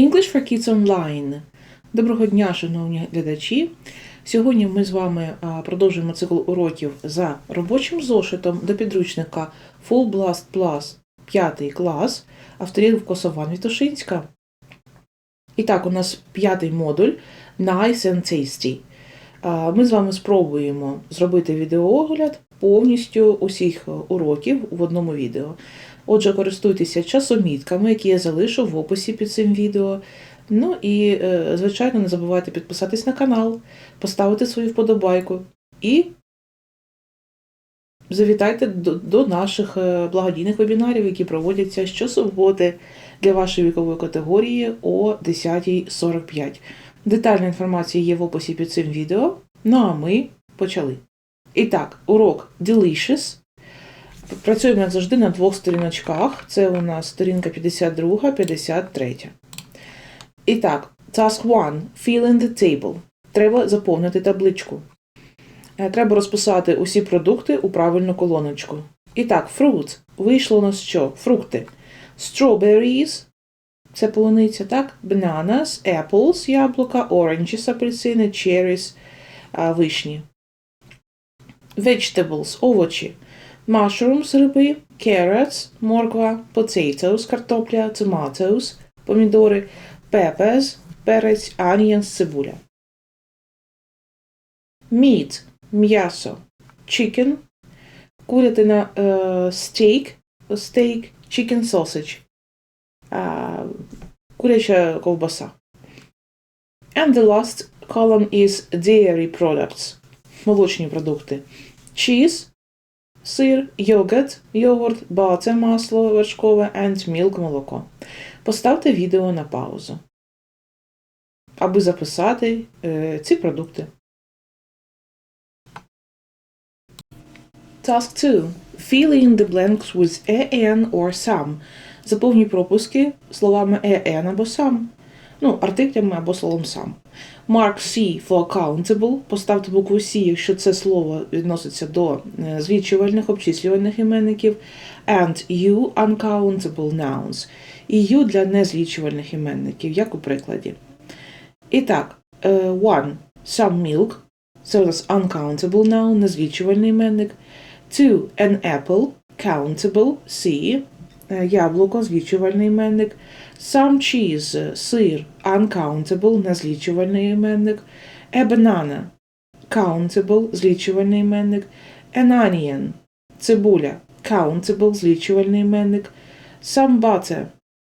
English for Kids Online. Доброго дня, шановні глядачі. Сьогодні ми з вами продовжуємо цикл уроків за робочим зошитом до підручника Full Blast Plus 5 клас авторів Косован Вітушинська. І так, у нас п'ятий модуль Nice and Tasty. Ми з вами спробуємо зробити відеоогляд повністю усіх уроків в одному відео. Отже, користуйтеся часомітками, які я залишу в описі під цим відео. Ну і, е, звичайно, не забувайте підписатись на канал, поставити свою вподобайку і завітайте до, наших е, благодійних вебінарів, які проводяться щосуботи для вашої вікової категорії о 10.45. Детальна інформація є в описі під цим відео. Ну а ми почали. І так, урок Delicious. Працюємо, як завжди, на двох сторіночках. Це у нас сторінка 52, 53. І так, task 1. Fill the table. Треба заповнити табличку. Е, Треба розписати усі продукти у правильну колоночку. І так, fruit. Вийшло у нас що? Фрукти. Strawberries. Це полуниця, так? Bananas, apples, яблука, oranges, апельсини, cherries, вишні. Vegetables, овочі. Mushrooms, гриби, carrots, морква, potatoes, картопля, tomatoes, помідори, peppers, перець, onions, цибуля. Meat, м'ясо, chicken, курятина, е, steak, steak, chicken sausage, е, куряча ковбаса. And the last column is dairy products, Молочні продукти. Cheese, сир, йогурт, йогурт, butter, масло вершкове and milk, молоко. Поставте відео на паузу, аби записати е, ці продукти. Task 2. Fill in the blanks with an or some. Заповнюй пропуски словами an або some. Ну, артиклями або словом сам. Mark C for countable. Поставте букву C, якщо це слово відноситься до е, злічувальних обчислювальних іменників. And U uncountable nouns. І U для незлічувальних іменників, як у прикладі. І так, е, one. Some milk. Це у нас uncountable noun, незлічувальний іменник. Two. An apple. Countable. C. Е, Яблуко, злічувальний іменник. Some cheese, сир, uncountable, незлічувальний іменник. A banana, countable, злічувальний іменник. An onion, цибуля, countable, злічувальний іменник. Some butter,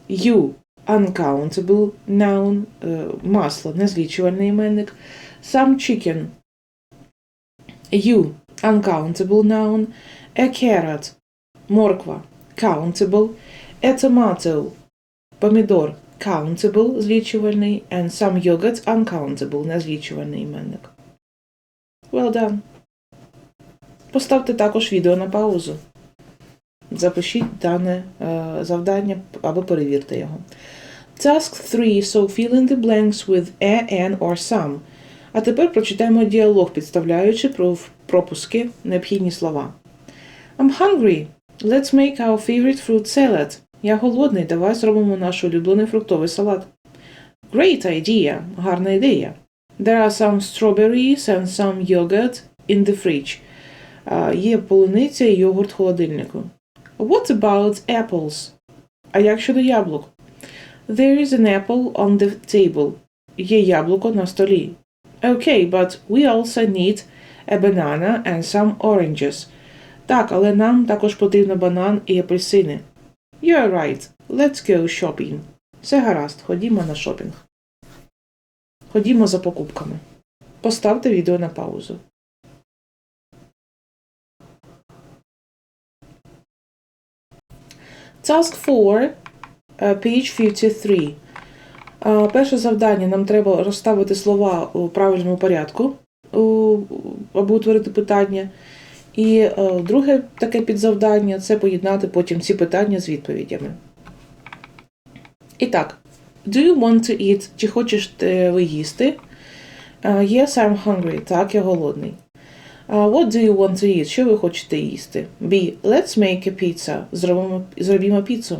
you, uncountable, noun, е, масло, незлічувальний іменник. Some chicken, you, uncountable, noun. A carrot, морква, countable. A tomato, Помідор countable злічувальний and some yogurt uncountable незлічувальний іменник. Well done. Поставте також відео на паузу. Запишіть дане е, завдання або перевірте його. Task 3. So fill in the blanks with a, an or some. А тепер прочитаємо діалог, підставляючи про пропуски необхідні слова. I'm hungry. Let's make our favorite fruit salad. Я голодний, давай зробимо наш улюблений фруктовий салат. Great idea, гарна ідея. There are some strawberries and some yogurt in the fridge. А, є полуниця і йогурт в холодильнику. What about apples? А як щодо яблук? There is an apple on the table. Є яблуко на столі. Okay, but we also need a banana and some oranges. Так, але нам також потрібно банан і апельсини. You're right. Let's go shopping. Все гаразд, ходімо на шопінг. Ходімо за покупками. Поставте відео на паузу. Task 4, е, page 53. Е, Перше завдання нам треба розставити слова у правильному порядку, аби утворити питання. І е, друге таке підзавдання це поєднати потім ці питання з відповідями. І так, do you want to eat? Чи хочеш е, ви їсти? Е, yes, I'm hungry. Так, я голодний. Е, what do you want to eat? Що ви хочете їсти? B. Let's make a pizza. Зробимо, зробімо піцу.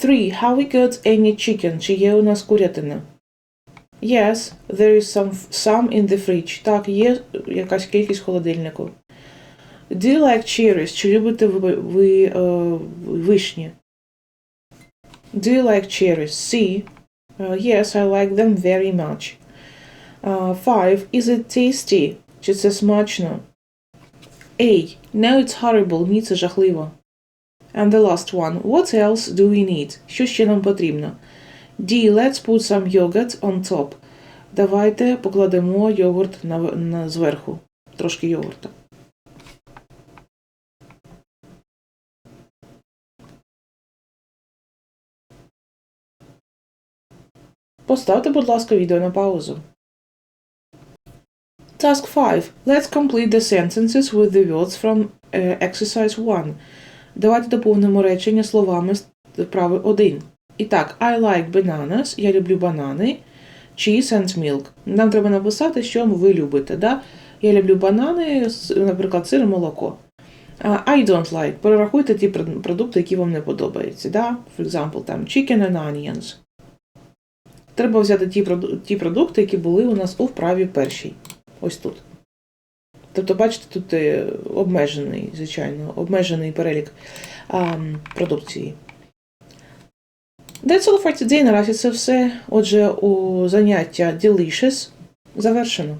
3. Have we got any chicken? Чи є у нас курятина? Yes, there is some, some in the fridge. Так, є якась кількість холодильнику. Do you like cherries? Чи любите ви, ви е, вишні? Do you like cherries? C. Uh, yes, I like them very much. Uh, 5. Is it tasty? Чи це смачно? A. No, it's horrible. Ні, це жахливо. And the last one. What else do we need? Що ще нам потрібно? D. Let's put some yogurt on top. Давайте покладемо йогурт на, на зверху. Трошки йогурта. Поставте, будь ласка, відео на паузу. Task 5. Let's complete the sentences with the words from uh, exercise 1. Давайте доповнимо речення словами з вправи 1. І так, I like bananas. Я люблю банани. Cheese and milk. Нам треба написати, що ви любите. Да? Я люблю банани, наприклад, сир і молоко. I don't like. Перерахуйте ті продукти, які вам не подобаються. Да? For example, там chicken and onions. Треба взяти ті, продукти, які були у нас у вправі першій. Ось тут. Тобто, бачите, тут е, обмежений, звичайно, обмежений перелік а, продукції. That's all for today. Наразі це все. Отже, у заняття Delicious завершено.